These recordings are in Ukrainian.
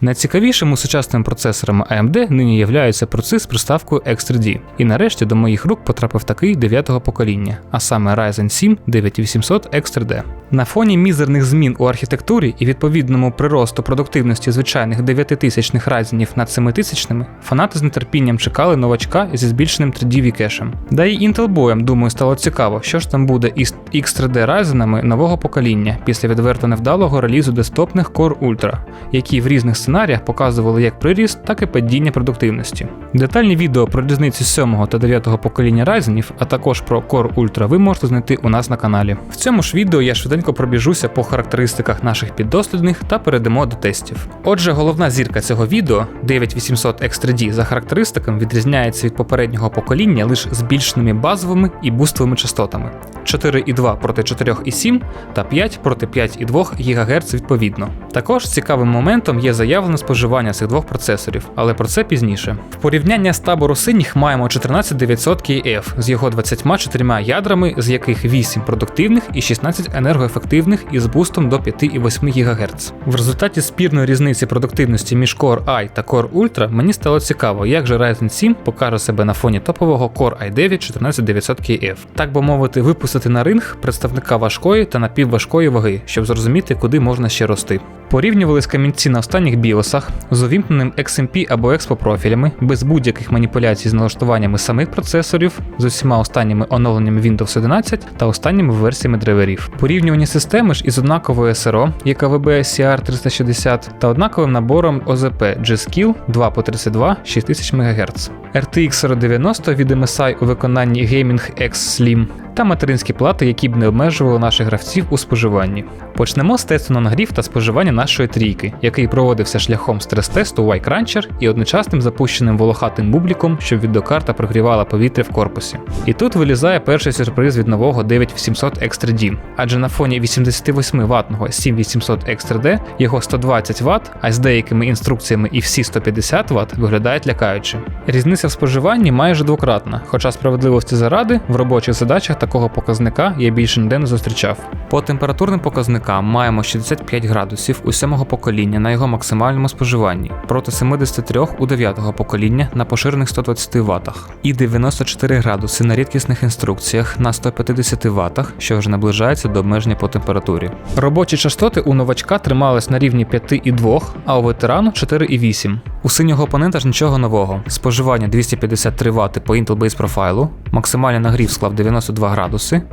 Найцікавішими сучасними процесорами AMD нині являються проци з приставкою Extra-D. І нарешті до моїх рук потрапив такий 9-го покоління, а саме Ryzen 7 9800 Extra-D. На фоні мізерних змін у архітектурі і відповідному приросту продуктивності звичайних 9000-х райзенів над 7000-ми, фанати з нетерпінням чекали новачка зі збільшеним 3D кешем. Да і Intel боєм, думаю, стало цікаво, що ж там буде із X3D райзенами нового покоління після відверто невдалого релізу десктопних Core Ultra, які в різних сценаріях показували як приріст, так і падіння продуктивності. Детальні відео про різницю 7 та 9 покоління райзенів, а також про Core Ultra ви можете знайти у нас на каналі. В цьому ж відео я швиденько пробіжуся по характеристиках наших піддослідних та перейдемо до тестів. Отже, головна зірка цього відео 9800 Extra-D за характеристиками відрізняється від попереднього покоління лише збільшеними базовими і бустовими частотами 4,2 проти 4,7 та 5 проти 5,2 ГГц відповідно. Також цікавим моментом є заявлене споживання цих двох процесорів, але про це пізніше. В порівняння з табору синіх маємо 14900 KF з його 24 ядрами, з яких 8 продуктивних і 16 енергоефективних із бустом до 5,8 ГГц. В результаті спірної різниці продуктивності між Core i та Core Ultra мені стало цікаво, як же Ryzen 7 покаже себе на фоні топового Core i9 14900 KF. Так би мовити, випустити на ринг представника важкої та напівважкої ваги, щоб зрозуміти, куди можна ще рости. Порівнювали камінці на останніх біосах з увімкненим XMP або Expo профілями, без будь-яких маніпуляцій з налаштуваннями самих процесорів, з усіма останніми оновленнями Windows 11 та останніми версіями драйверів. Порівнювані системи ж із однаковою SRO, яка ВБ CR360 та однаковим набором ОЗП G-Skill 2 по 32 6000 МГц. RTX 4090 від MSI у виконанні Gaming X Slim та материнські плати, які б не обмежували наших гравців у споживанні. Почнемо з тесту на нагрів та споживання нашої трійки, який проводився шляхом стрес-тесту Y-Cruncher і одночасним запущеним волохатим бубліком, щоб відеокарта прогрівала повітря в корпусі. І тут вилізає перший сюрприз від нового 9800 Extra D, адже на фоні 88 ватного 7800 Extra D його 120 Вт, а з деякими інструкціями і всі 150 Вт виглядають лякаюче. Різниця в споживанні майже двократна, хоча справедливості заради в робочих задачах такого показника я більше ніде не зустрічав. По температурним показникам маємо 65 градусів у 7-го покоління на його максимальному споживанні проти 73 у 9-го покоління на поширених 120 Вт і 94 градуси на рідкісних інструкціях на 150 Вт, що вже наближається до обмеження по температурі. Робочі частоти у новачка тримались на рівні 5,2, а у ветерану 4,8. У синього опонента ж нічого нового. Споживання 253 Вт по Intel Base профайлу, максимальний нагрів склав 92 градуси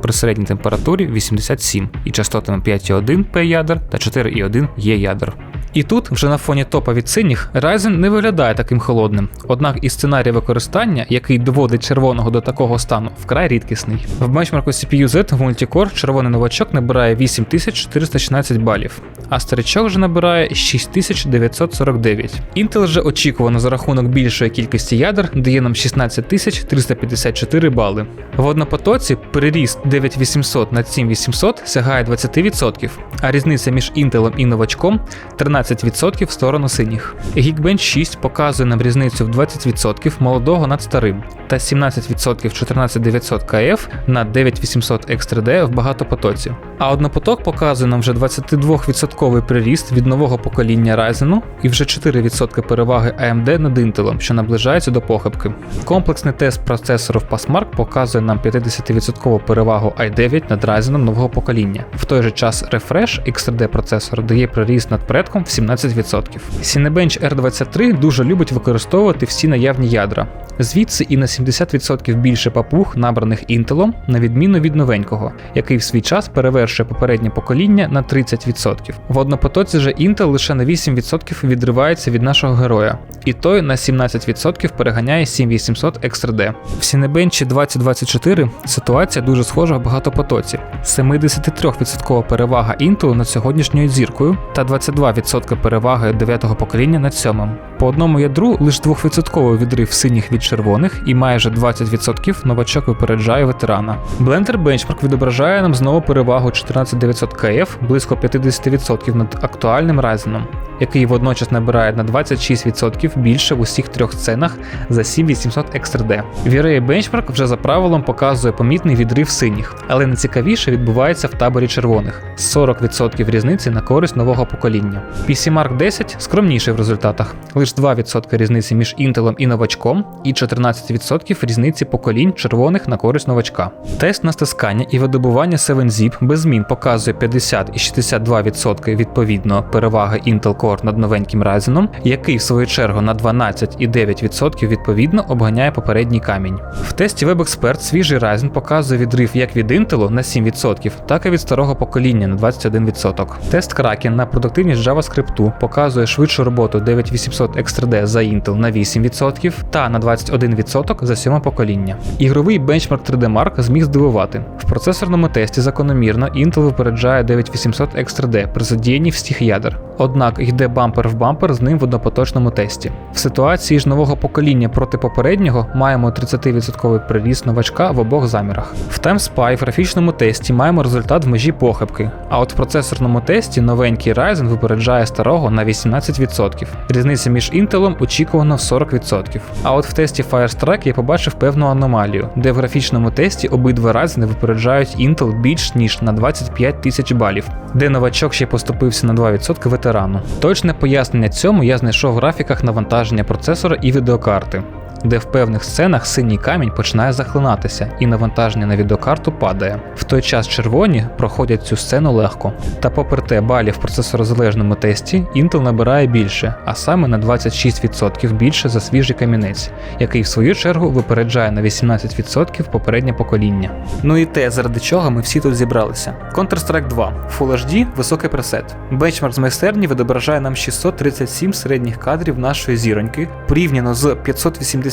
при середній температурі 87 і частотами 5,1 P ядер та 4,1 E ядер. І тут, вже на фоні топа від синіх, Ryzen не виглядає таким холодним. Однак і сценарій використання, який доводить червоного до такого стану, вкрай рідкісний. В бенчмарку CPU Z в Multicore червоний новачок набирає 8416 балів, а старичок вже набирає 6949. Intel же очікувано за рахунок більшої кількості ядер дає нам 16354 бали. В однопотоці переріст 9800 на 7800 сягає 20%, а різниця між Intel і новачком 13% в сторону синіх. Geekbench 6 показує нам різницю в 20% молодого над старим та 17% 14900 KF на 9800 X3D в багатопотоці. А однопоток показує нам вже 22% приріст від нового покоління Ryzen і вже 4% переваги AMD над Intel, що наближається до похибки. Комплексний тест процесорів Passmark показує нам 50% перевагу i9 над Ryzen нового покоління. В той же час Refresh X3D процесор дає приріст над предком в 17%. Cinebench R23 дуже любить використовувати всі наявні ядра. Звідси і на 70% більше папуг, набраних Intel, на відміну від новенького, який в свій час перевершує попереднє покоління на 30%. В однопотоці же Intel лише на 8% відривається від нашого героя, і той на 17% переганяє 7800 X3D. В Cinebench 2024 ситуація дуже схожа в багатопотоці: 73% перевага Intel над сьогоднішньою зіркою та 22% переваги 9-го покоління над 7. По одному ядру лише 2% відрив синіх від червоних і майже 20% новачок випереджає ветерана. Blender Benchmark відображає нам знову перевагу 14900 КФ близько 50% над актуальним Ryzen, який водночас набирає на 26% більше в усіх трьох сценах за 7800 XTRD. V-Ray Benchmark вже за правилом показує помітний відрив синіх, але найцікавіше відбувається в таборі червоних 40% різниці на користь нового покоління. PC Mark 10 скромніший в результатах, лише 2% різниці між Intel і новачком, і 14% різниці поколінь червоних на користь новачка. Тест на стискання і видобування 7-zip без змін показує 50 і 62% відповідно переваги Intel Core над новеньким Ryzen, який в свою чергу на 12,9% відповідно обганяє попередній камінь. В тесті WebExpert свіжий Ryzen показує відрив як від Intel на 7%, так і від старого покоління на 21%. Тест Kraken на продуктивність JavaScript показує швидшу роботу 9800 XTRD за Intel на 8% та на 21% за сьоме покоління. Ігровий бенчмарк 3D Mark зміг здивувати. В процесорному тесті закономірно Intel випереджає 9800 XTRD при задіянні всіх ядер. Однак йде бампер в бампер з ним в однопоточному тесті. В ситуації ж нового покоління проти попереднього маємо 30% приріст новачка в обох замірах. В TimeSpy в графічному тесті маємо результат в межі похибки, а от в процесорному тесті новенький Ryzen випереджає старого на 18%. Різниця між Intel очікувано в 40%. А от в тесті Firestrike я побачив певну аномалію, де в графічному тесті обидва рази не випереджають Intel більш ніж на 25 тисяч балів, де новачок ще поступився на 2% ветерану. Точне пояснення цьому я знайшов в графіках навантаження процесора і відеокарти. Де в певних сценах синій камінь починає захлинатися і навантаження на відеокарту падає. В той час червоні проходять цю сцену легко. Та попри те, балів в процесорозалежному тесті Intel набирає більше, а саме на 26% більше за свіжий камінець, який в свою чергу випереджає на 18% попереднє покоління. Ну і те, заради чого ми всі тут зібралися. Counter-Strike 2, Full HD, високий пресет. Бенчмарк з майстерні відображає нам 637 середніх кадрів нашої зіроньки, порівняно з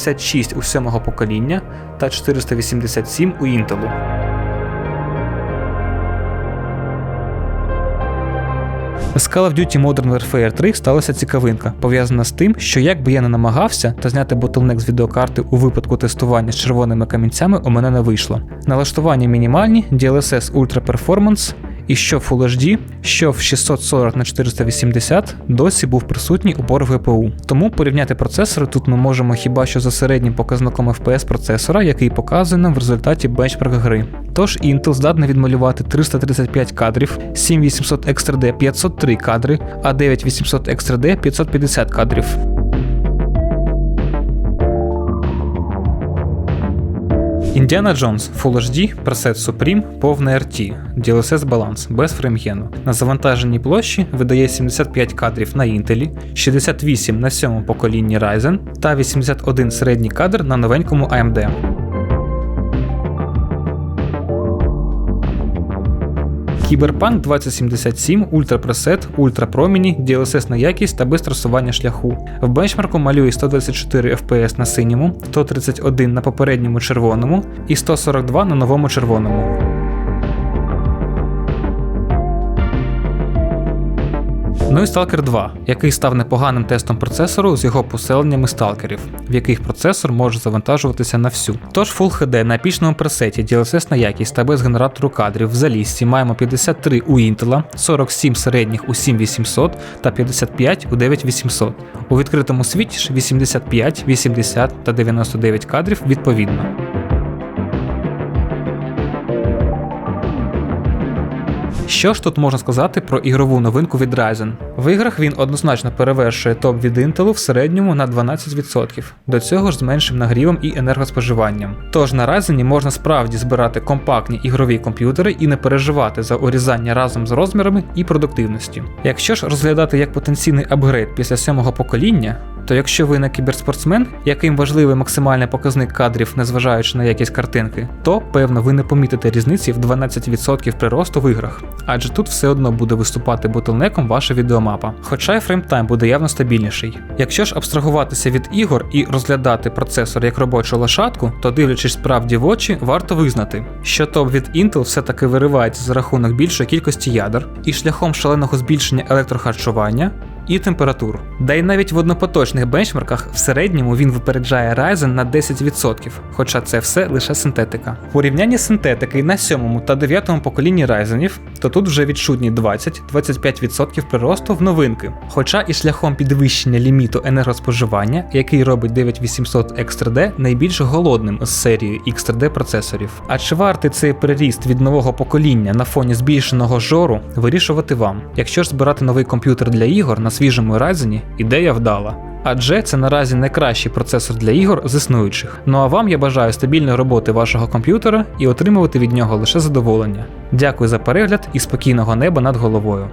586 у сьомого покоління та 487 у Intel. З Call of Duty Modern Warfare 3 сталася цікавинка, пов'язана з тим, що як би я не намагався, та зняти ботлнек з відеокарти у випадку тестування з червоними камінцями у мене не вийшло. Налаштування мінімальні, DLSS Ultra Performance, і що в Full HD, що в 640 на 480 досі був присутній упор GPU. Тому порівняти процесори тут ми можемо хіба що за середнім показником FPS процесора, який показує нам в результаті бенчмарк гри. Тож Intel здатний відмалювати 335 кадрів, 7800 XTRD 503 кадри, а 9800 XTRD 550 кадрів. Індіана Джонс Full HD, Preset Supreme, повний RT, DLSS баланс без фреймгену. На завантаженій площі видає 75 кадрів на Intel, 68 на 7 поколінні Ryzen та 81 середній кадр на новенькому AMD. Кіберпанк 2077, ультрапресет, ультрапроміні, DLSS на якість та без трасування шляху. В бенчмарку малює 124 FPS на синьому, 131 на попередньому червоному і 142 на новому червоному. Ну і Stalker 2, який став непоганим тестом процесору з його поселеннями сталкерів, в яких процесор може завантажуватися на всю. Тож Full HD на епічному пресеті DLSS на якість та без генератору кадрів в залізці маємо 53 у Intel, 47 середніх у 7800 та 55 у 9800. У відкритому світі ж 85, 80 та 99 кадрів відповідно. Що ж тут можна сказати про ігрову новинку від Ryzen? В іграх він однозначно перевершує топ від Intel в середньому на 12%, до цього ж з меншим нагрівом і енергоспоживанням. Тож на Ryzen можна справді збирати компактні ігрові комп'ютери і не переживати за урізання разом з розмірами і продуктивністю. Якщо ж розглядати як потенційний апгрейд після сьомого покоління, то якщо ви не кіберспортсмен, яким важливий максимальний показник кадрів, незважаючи на якість картинки, то певно ви не помітите різниці в 12% приросту в іграх, адже тут все одно буде виступати ботлнеком ваша відеомапа. Хоча й фреймтайм буде явно стабільніший. Якщо ж абстрагуватися від ігор і розглядати процесор як робочу лошадку, то дивлячись справді в очі, варто визнати, що топ від Intel все-таки виривається за рахунок більшої кількості ядер і шляхом шаленого збільшення електрохарчування і температур. Да й навіть в однопоточних бенчмарках в середньому він випереджає Ryzen на 10%, хоча це все лише синтетика. В порівнянні синтетики на 7 та 9 поколінні Ryzenів, то тут вже відчутні 20-25% приросту в новинки. Хоча і шляхом підвищення ліміту енергоспоживання, який робить 9800 X3D найбільш голодним з серії X3D процесорів. А чи вартий цей приріст від нового покоління на фоні збільшеного жору, вирішувати вам. Якщо ж збирати новий комп'ютер для ігор на свіжому Ryzen, ідея вдала. Адже це наразі найкращий процесор для ігор з існуючих. Ну а вам я бажаю стабільної роботи вашого комп'ютера і отримувати від нього лише задоволення. Дякую за перегляд і спокійного неба над головою.